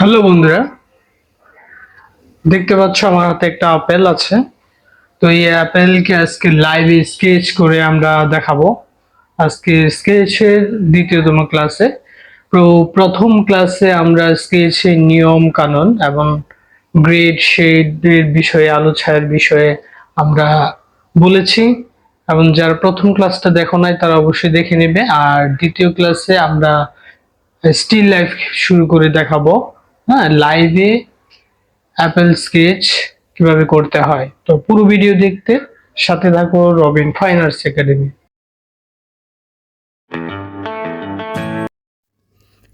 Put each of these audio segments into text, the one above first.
Hello বন্ধুরা, দেখতে পাচ্ছ আমার হাতে একটা আপেল আছে। তো এই অ্যাপেলকে আজকে লাইভে স্কেচ করে আমরা দেখাবো। আজকে স্কেচের দ্বিতীয়তম ক্লাসে প্রথম ক্লাসে আমরা স্কেচের নিয়ম কানুন এবং গ্রেড শেডের বিষয়ে আলো ছায়ার বিষয়ে আমরা বলেছি। এবং যারা প্রথম ক্লাসটা দেখো নাই, তারা অবশ্যই দেখে নেবে। আর দ্বিতীয় ক্লাসে আমরা স্টিল লাইফ শুরু করে দেখাবো। হ্যাঁ লাইভে অ্যাপেল স্কেচ কীভাবে করতে হয়? তো পুরো ভিডিও দেখতে সাথে থাকো রবিন ফাইন আর্টস একাডেমি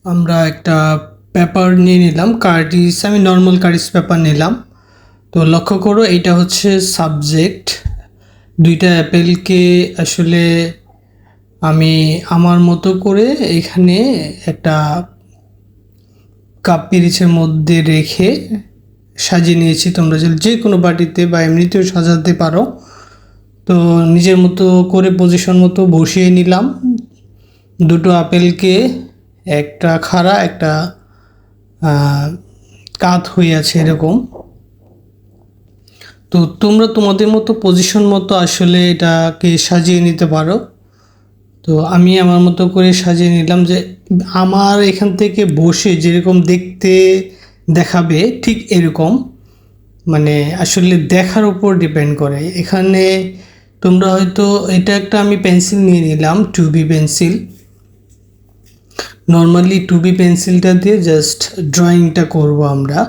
আমরা একটা পেপার নিয়ে নিলাম কার্টিস আমি নর্মাল কার্টিস পেপার নিলাম। তো লক্ষ্য করো এটা হচ্ছে সাবজেক্ট দুইটা অ্যাপেলকে আসলে আমি আমার মতো করে এখানে একটা কাপ পিরিচের মধ্যে রেখে সাজিয়ে নিয়েছি তোমরা যে কোনো বাটিতে বা এমনিতেও সাজাতে পারো। তো নিজের মতো করে পজিশন মতো বসিয়ে নিলাম। দুটো আপেলকে, একটা খাড়া, একটা কাত হয়ে আছে এরকম। তো তোমরা তোমাদের মতো পজিশন মতো আসলে এটাকে সাজিয়ে নিতে পারো। তো আমি আমার মতো করে সাজিয়ে নিলাম যে আমার এখান থেকে বসে যেরকম দেখতে দেখাবে ঠিক এরকম। মানে আসলে দেখার উপর ডিপেন্ড করে। এখানে তোমরা হয়তো এটা একটা আমি পেন্সিল নিয়ে নিলাম two B pencil normally two B পেন্সিলটা দিয়ে জাস্ট ড্রয়িংটা করব আমরা।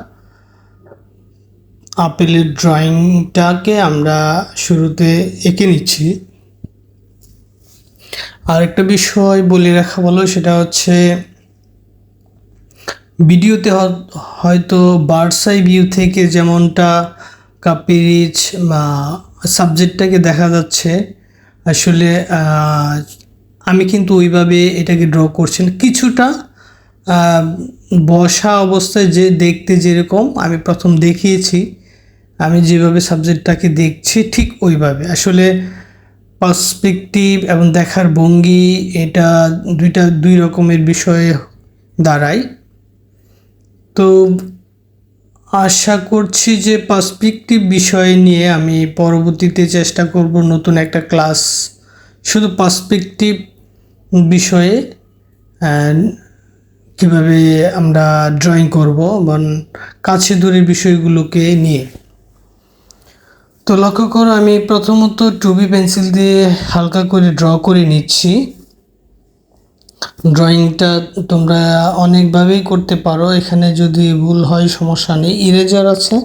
আপেলের ড্রয়িংটাকে আমরা শুরুতে এঁকে নিচ্ছি। আর একটা বিষয় বলে রাখা ভালো, সেটা হচ্ছে ভিডিওতে হয়তো বার্ডস আই ভিউ থেকে যেমনটা কাপিরিচ বা সাবজেক্টটাকে দেখা যাচ্ছে, আসলে আমি কিন্তু ওইভাবে এটাকে ড্র করছি না। কিছুটা বসা অবস্থায় যে দেখতে যেরকম আমি প্রথম দেখিয়েছি, আমি যেভাবে সাবজেক্টটাকে দেখছি ঠিক ওইভাবে। আসলে পার্সপেক্টিভ এবং দেখার ভঙ্গি এটা দুইটা, দুই রকমের বিষয়ে দাঁড়ায়। তো আশা করছি যে পার্সপেক্টিভ বিষয় নিয়ে আমি পরবর্তীতে চেষ্টা করব নতুন একটা ক্লাস, শুধু পার্সপেক্টিভ বিষয়ে কীভাবে আমরা ড্রয়িং করব এবং কাছে দূরের বিষয়গুলোকে নিয়ে। তো লক্ষ্য করো, আমি প্রথমত টুবি পেন্সিল দিয়ে হালকা করে ড্র করে নিচ্ছি। ড্রয়িংটা তোমরা অনেকভাবেই করতে পারো। এখানে যদি ভুল হয়, সমস্যা নেই। ইরেজার আছে,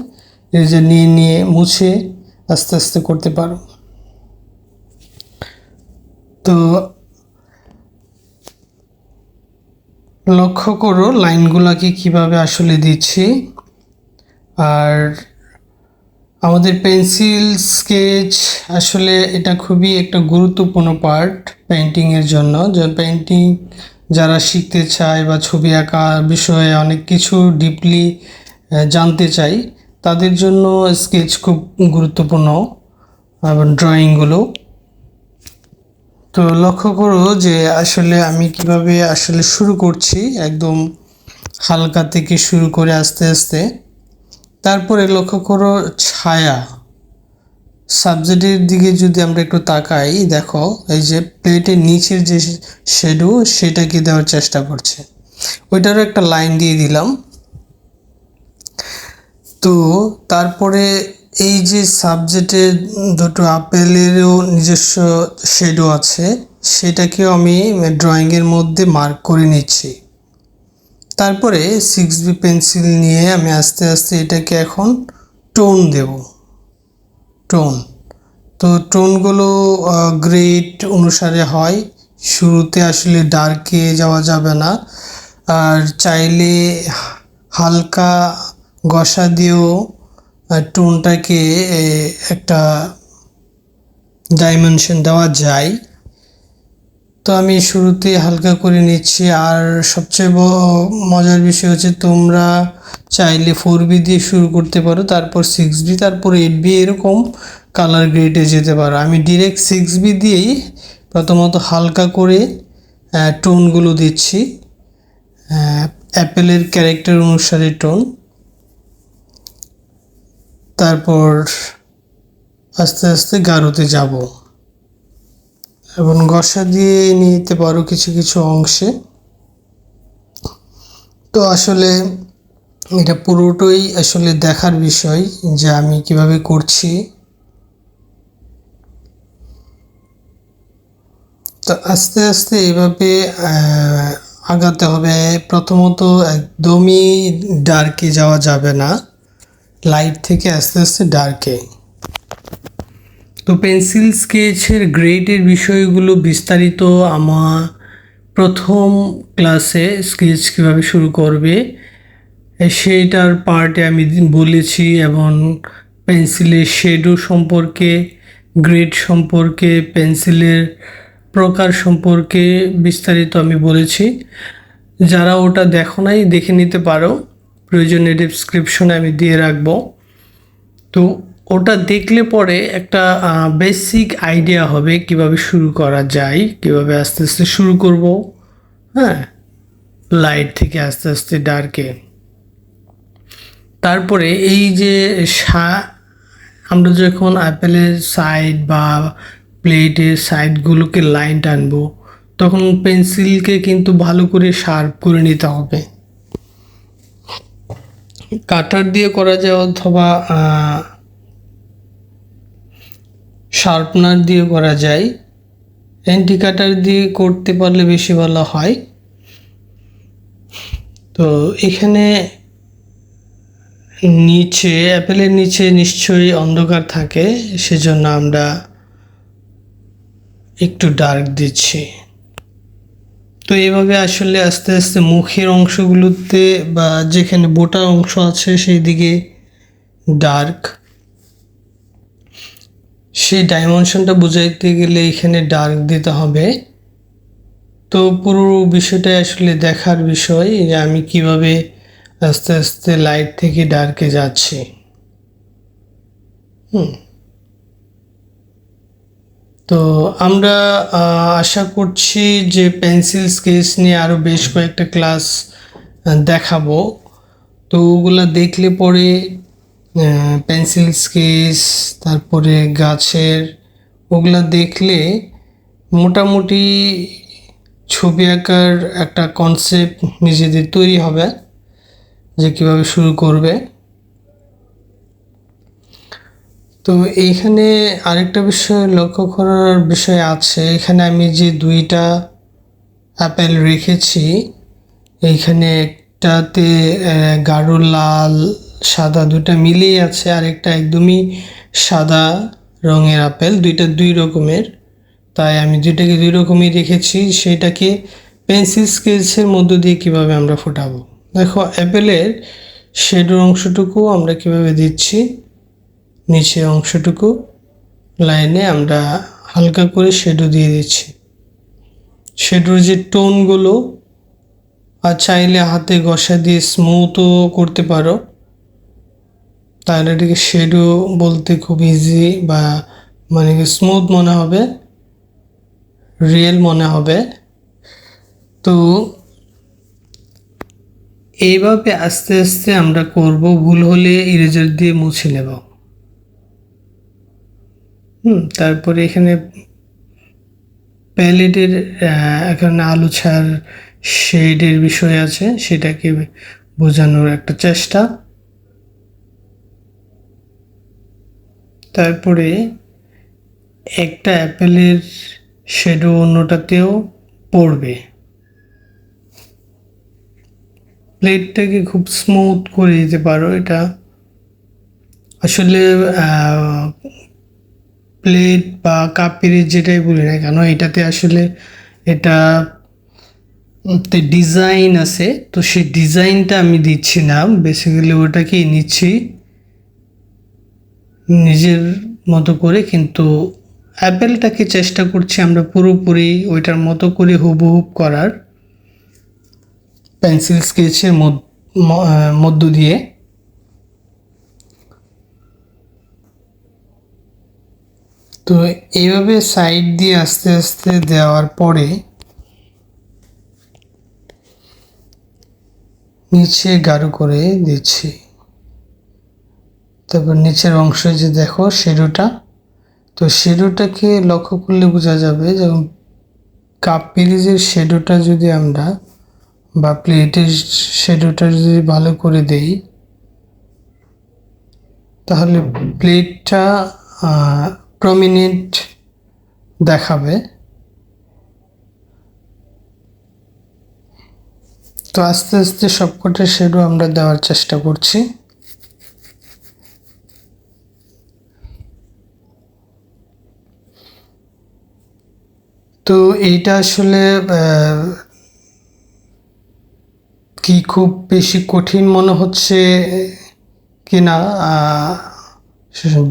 ইরেজার নিয়ে নিয়ে মুছে আস্তে আস্তে করতে পারো। তো লক্ষ্য করো, লাইনগুলোকে কীভাবে আসলে দিচ্ছি। আর আমাদের পেন্সিল, স্কেচ আসলে এটা খুবই একটা গুরুত্বপূর্ণ পার্ট পেন্টিংয়ের জন্য। যে পেন্টিং যারা শিখতে চায় বা ছবি আঁকা বিষয়ে অনেক কিছু ডিপলি জানতে চাই, তাদের জন্য স্কেচ খুব গুরুত্বপূর্ণ এবং ড্রয়িংগুলো তো লক্ষ্য করো যে আসলে আমি কীভাবে আসলে শুরু করছি, একদম হালকা থেকে শুরু করে আস্তে আস্তে। তারপরে লক্ষ্য করো ছায়া। সাবজেক্টের দিকে যদি আমরা একটু তাকাই, দেখো, এই যে প্লেটের নিচের যে শেডো সেটাকে দেওয়ার চেষ্টা করছে। ওইটারও একটা লাইন দিয়ে দিলাম। তো তারপরে এই যে সাবজেক্টের দুটো আপেলেরও নিজস্ব শেডো আছে, সেটাকেও আমি ড্রয়িংয়ের মধ্যে মার্ক করে নিচ্ছি। তারপরে সিক্স বি পেন্সিল নিয়ে আমি আস্তে আস্তে এটাকে এখন টোন দেব। টোন তো টোনগুলো গ্রেড অনুসারে হয়। শুরুতে আসলে ডার্কে যাওয়া যাবে না। আর চাইলে হালকা গসা দিয়েও টোনটাকে একটা ডাইমেনশন দেওয়া যায়। তো আমি শুরুতে হালকা করে নিচ্ছি। আর সবচেয়ে মজার বিষয় হচ্ছে তোমরা চাইলে ফোর বি দিয়ে শুরু করতে পারো, তারপর সিক্স বি তারপর এইট বি এরকম কালার গ্রেডে যেতে পারো। আমি ডিরেক্ট সিক্স বি দিয়েই প্রথমত হালকা করে টোনগুলো দিচ্ছি। অ্যাপেলের ক্যারেক্টার অনুসারে টোন তারপর আস্তে আস্তে গাঢ়তে যাব। এবং ঘষা দিয়ে নিতে পারো কিছু কিছু অংশে। তো আসলে এটা পুরোটাই আসলে দেখার বিষয় যে আমি কীভাবে করছি। তো আস্তে আস্তে আহ, আগাতে হবে। প্রথমত একদমই ডার্কে যাওয়া যাবে না। লাইট থেকে আস্তে আস্তে ডার্কে তো পেন্সিল স্কেচের গ্রেডের বিষয়গুলো বিস্তারিত আমার প্রথম ক্লাসে স্কেচ কীভাবে শুরু করবে সেইটার পার্টে আমি বলেছি এবং পেন্সিলের শেডো সম্পর্কে, গ্রেড সম্পর্কে, পেন্সিলের প্রকার সম্পর্কে বিস্তারিত আমি বলেছি। যারা ওটা দেখো নাই, দেখে নিতে পারো। প্রয়োজনে ডিসক্রিপশনে আমি দিয়ে রাখব। তো ওটা দেখলে পরে একটা বেসিক আইডিয়া হবে কীভাবে শুরু করা যায়, কীভাবে আস্তে আস্তে শুরু করব। হ্যাঁ? লাইট থেকে আস্তে আস্তে ডার্কে তারপরে এই যে সা- আমরা যখন অ্যাপেলের সাইড বা প্লেটের সাইডগুলোকে লাইন টানবো, তখন পেন্সিলকে কিন্তু ভালো করে শার্প করে নিতে হবে। কাটার দিয়ে করা যায় অথবা শার্পনার দিয়ে করা যায়। অ্যান্টি কাটার দিয়ে করতে পারলে বেশি ভালো হয়। তো এখানে নিচে, অ্যাপেলের নিচে নিশ্চয়ই অন্ধকার থাকে, সেজন্য আমরা একটু ডার্ক দিচ্ছি। তো এভাবে আসলে আস্তে আস্তে মুখের অংশগুলোতে বা যেখানে বোটা অংশ আছে, সেই দিকে ডার্ক সেই ডাইমেনশনটা বোঝাইতে গেলে এখানে ডার্ক দিতে হবে। তো পুরো বিষয়টাই আসলে দেখার বিষয় যে আমি কীভাবে আস্তে আস্তে লাইট থেকে ডার্কে যাচ্ছি। হুম। তো আমরা আশা করছি যে পেন্সিল স্কেচ নিয়ে আরও বেশ কয়েকটা ক্লাস দেখাবো। তো ওগুলা দেখলে পরে পেন্সিল স্কেচ তারপরে গাছের, ওগুলা দেখলে মোটামুটি ছবি আঁকার একটা কনসেপ্ট নিজেদের তৈরি হবে, যে কীভাবে শুরু করবে। তো এইখানে আরেকটা বিষয় লক্ষ্য করার বিষয় আছে। এখানে আমি যে দুইটা অ্যাপেল রেখেছি, এইখানে একটাতে গাঢ় লাল সাদা দুইটা মিলিয়ে আছে, আর একটা একদমই সাদা রঙের আপেল, দুইটা দুই রকমের। তাই আমি দুইটাকে দুই রকমই রেখেছি সেটাকে পেন্সিল স্কেচের মধ্য দিয়ে কীভাবে আমরা ফোটাবো? দেখো, অ্যাপেলের শেডোর অংশটুকু আমরা কীভাবে দিচ্ছি? নিচের অংশটুকু লাইনে আমরা হালকা করে শেডো দিয়ে দিচ্ছি। শেডোর যে টোনগুলো, আর চাইলে হাতে ঘষা দিয়ে স্মুথও করতে পারো। তাহলে এটাকে শেডো বলতে খুব ইজি বা মানে স্মুথ মনে হবে রিয়েল মনে হবে। তো এইভাবে আস্তে আস্তে আমরা করব, ভুল হলে ইরেজার দিয়ে মুছে নেব। হুম, তারপরে এখানে প্যালেটের এখানে আলু ছাড় শেডের বিষয় আছে, সেটাকে বোঝানোর একটা চেষ্টা। তারপরে একটা অ্যাপেলের শেডো অন্যটাতেও পড়বে। প্লেটটাকে খুব স্মুথ করে দিতে পারো এটা। আসলে প্লেট বা কাপের যেটাই বলি না কেন, এটাতে আসলে এটা ডিজাইন আছে, তো সেই ডিজাইনটা আমি দিচ্ছি না। বেসিক্যালি ওটাকেই নিচ্ছি। নিজের মতো করে, কিন্তু অ্যাপেলটাকে চেষ্টা করছি আমরা পুরোপুরি ওইটার মতো করে হুবহুব করার। পেন্সিল স্কেচের মধ্য দিয়ে। তো এইভাবে সাইড দিয়ে আস্তে আস্তে দেওয়ার পরে নিচে গাঢ় করে দিচ্ছি। তারপর নিচের অংশে যে দেখো শেডোটা তো শেডোটাকে লক্ষ্য করলে বোঝা যাবে যেমন কাপ পিরিজের শেডোটা যদি আমরা বা প্লেটের শেডোটা যদি ভালো করে দেই, তাহলে প্লেটটা প্রমিনেন্ট দেখাবে। তো আস্তে আস্তে সবকটা শেডো আমরা দেওয়ার চেষ্টা করছি। তো এইটা আসলে কি খুব বেশি কঠিন মনে হচ্ছে কি না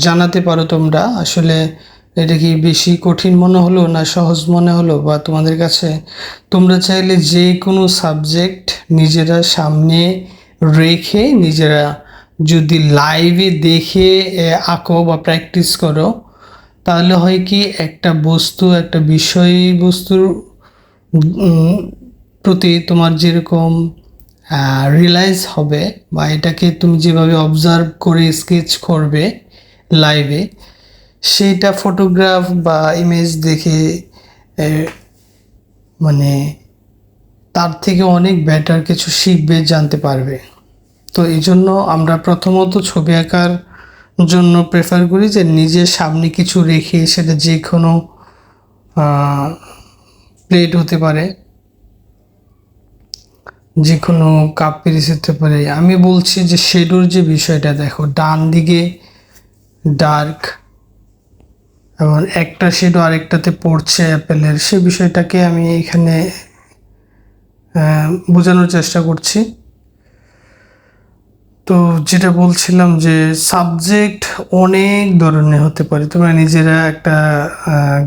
জানাতে পারো তোমরা। আসলে এটা কি বেশি কঠিন মনে হলো না সহজ মনে হলো বা তোমাদের কাছে? তোমরা চাইলে যে কোনো সাবজেক্ট নিজেরা সামনে রেখে নিজেরা যদি লাইভে দেখে আঁকো বা প্র্যাকটিস করো। তাহলে হয় কি একটা বস্তু, একটা বিষয়বস্তুর প্রতি তোমার যেরকম রিয়েলাইজ হবে বা এটাকে তুমি যেভাবে অবজার্ভ করে স্কেচ করবে লাইভে সেইটা ফটোগ্রাফ বা ইমেজ দেখে মানে তার থেকে অনেক বেটার কিছু শিখবে, জানতে পারবে। তো এই জন্য আমরা প্রথমত ছবি আঁকার জন্য প্রেফার করি যে নিজের সামনে কিছু রেখে সেটা যে কোনো প্লেট হতে পারে, যে কোনো কাপ পিরিস হতে পারে। আমি বলছি যে শেডোর যে বিষয়টা, দেখো, ডান দিকে ডার্ক এবং একটা শেডো আরেকটাতে পড়ছে অ্যাপেলের সে বিষয়টাকে আমি এখানে বোঝানোর চেষ্টা করছি। তো যেটা বলছিলাম যে সাবজেক্ট অনেক ধরনের হতে পারে। তোমরা নিজেরা একটা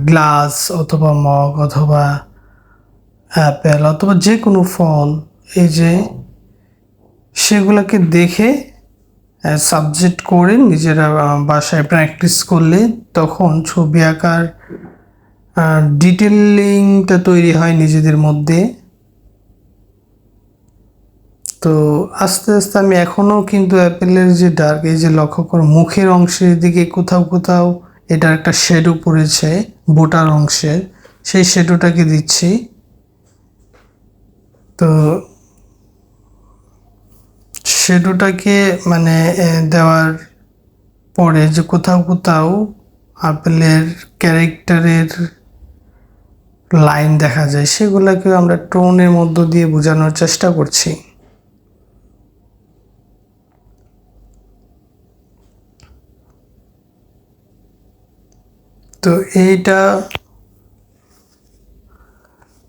গ্লাস অথবা মগ অথবা অ্যাপেল অথবা যে কোনো ফল এই যে সেগুলোকে দেখে সাবজেক্ট করে নিজেরা বাসায় প্র্যাকটিস করলে তখন ছবি আঁকার ডিটেলিংটা তৈরি হয় নিজেদের মধ্যে। তো আস্তে আস্তে আমি এখনও কিন্তু অ্যাপেলের যে ডার্ক, এই যে লক্ষ্য করো মুখের অংশের দিকে কোথাও কোথাও এটার একটা শেডো পড়েছে, বোটার অংশের, সেই শেডোটাকে দিচ্ছি। তো শেডোটাকে মানে দেওয়ার পরে যে কোথাও কোথাও আপেলের ক্যারেক্টারের লাইন দেখা যায় সেগুলোকে আমরা টোনের মধ্য দিয়ে বোঝানোর চেষ্টা করছি। তো এইটা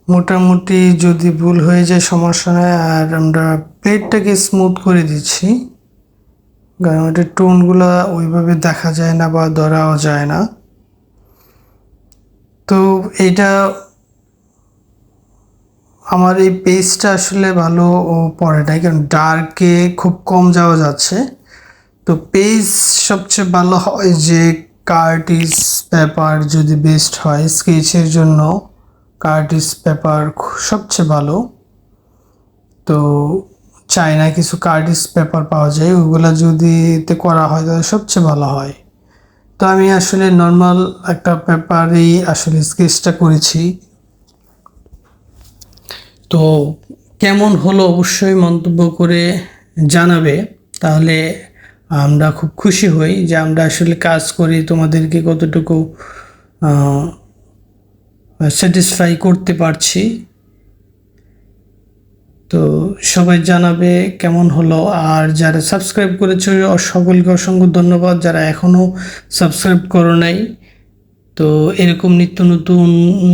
মোটামুটি যদি ভুল হয়ে যায় সমস্যা নয় আর আমরা প্লেটটাকে স্মুথ করে দিচ্ছি। কারণ টোনগুলো ওইভাবে দেখা যায় না বা ধরাও যায় না। তো এইটা আমার এই পেজটা আসলে ভালো পড়ে নাই, কারণ ডার্কে খুব কম যাওয়া যাচ্ছে। তো পেজ সবচেয়ে ভালো হয় যে কার্টিস পেপার যদি বেস্ট হয় স্কেচের জন্য কার্টিস পেপার সবচেয়ে ভালো। তো চায়না কিছু কার্টিস পেপার পাওয়া যায়, ওগুলো যদি এতে করা হয় তাহলে সবচেয়ে ভালো হয়। তো আমি আসলে নর্মাল একটা পেপারেই আসলে স্কেচটা করেছি। তো কেমন হলো অবশ্যই মন্তব্য করে জানাবে। তাহলে আমরা খুব খুশি হই যে আমরা আসলে কাজ করি তোমাদেরকে কতটুকু স্যাটিসফাই করতে পারছি। তো সবাই জানাবে কেমন হলো। আর যারা সাবস্ক্রাইব করেছে, সকলকে অসংখ্য ধন্যবাদ। যারা এখনও সাবস্ক্রাইব করো নাই, তো এরকম নিত্য নতুন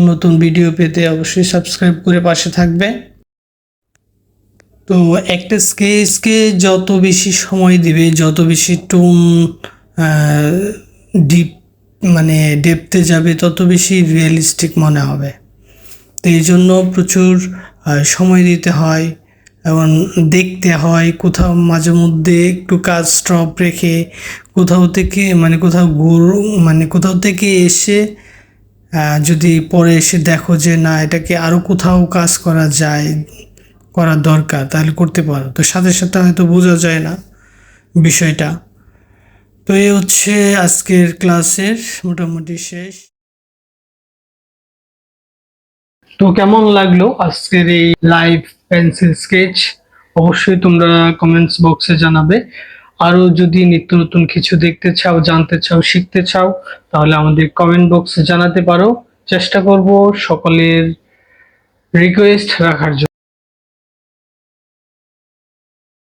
নতুন ভিডিও পেতে অবশ্যই সাবস্ক্রাইব করে পাশে থাকবে। তো একটা স্কেচকে যত বেশি সময় দিবে, যত বেশি টোন ডিপ মানে ডেপতে যাবে, তত বেশি রিয়েলিস্টিক মনে হবে। তো এই জন্য প্রচুর সময় দিতে হয় এবং দেখতে হয় কোথাও মাঝে মধ্যে একটু কাজ স্টপ রেখে কোথাও থেকে মানে কোথাও গরু মানে কোথাও থেকে এসে যদি পরে এসে দেখো যে না, এটাকে আরও কোথাও কাজ করা যায় করা দরকার, তাহলে করতে পারো। তো সাথে সাথে হয়তো বোঝা যায় না বিষয়টা। তো এই হচ্ছে আজকের ক্লাসের মোটামুটি শেষ। তো কেমন লাগল আজকের এই লাইভ পেন্সিল স্কেচ? অবশ্যই তোমরা কমেন্টস বক্সে জানাবে। আরও যদি নিত্য নতুন কিছু দেখতে চাও, জানতে চাও, শিখতে চাও, তাহলে আমাদের কমেন্ট বক্সে জানাতে পারো। চেষ্টা করব সকলের রিকোয়েস্ট রাখার জন্য।